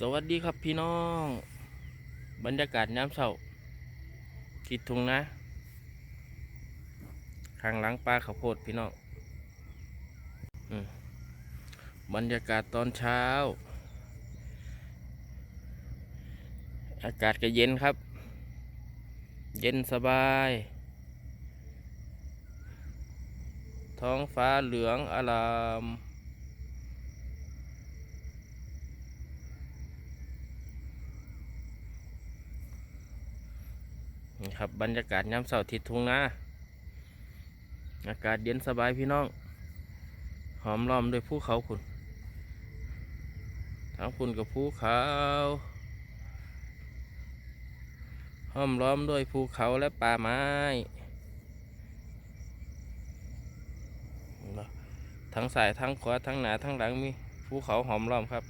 สวัสดีครับพี่น้อง บรรยากาศน้ำเสาคิดทุงนะข้างหลังปลาข้าวโพดพี่น้องอบรรยากาศตอนเช้า อากาศก็เย็นครับ เย็นสบาย ท้องฟ้าเหลืองอาราม นี่ครับบรรยากาศยามเสาร์อาทิตย์ทุ่งนาอากาศเย็นสบายพี่น้อง หอมล้อมด้วยภูเขาคุณทั้งคุณกับภูเขาห้อมล้อมด้วยภูเขาและป่าไม้ทั้งสายทั้งขวาทั้งหนาทั้งหลังมีภูเขาหอมล้อมครับ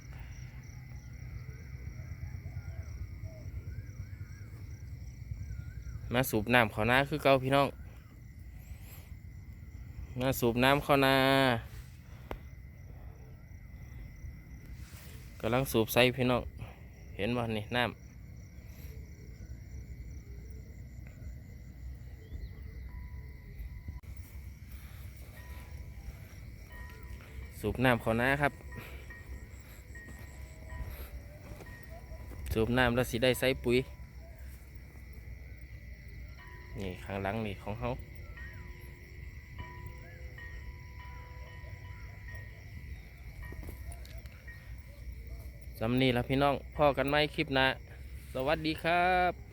มาสูบน้ำเขานาคือเก่าพี่น้องมาสูบน้ำเขานากำลังสูบใส่พี่น้องเห็นบ่นี่น้ำสูบน้ำเขานาครับ สูบน้ำแล้วสิได้ใส่ปุ๋ย นี่ข้างหลังนี่ของเขาสำนีแล้วพี่น้องพ่อกันไหมคลิปนะ สวัสดีครับ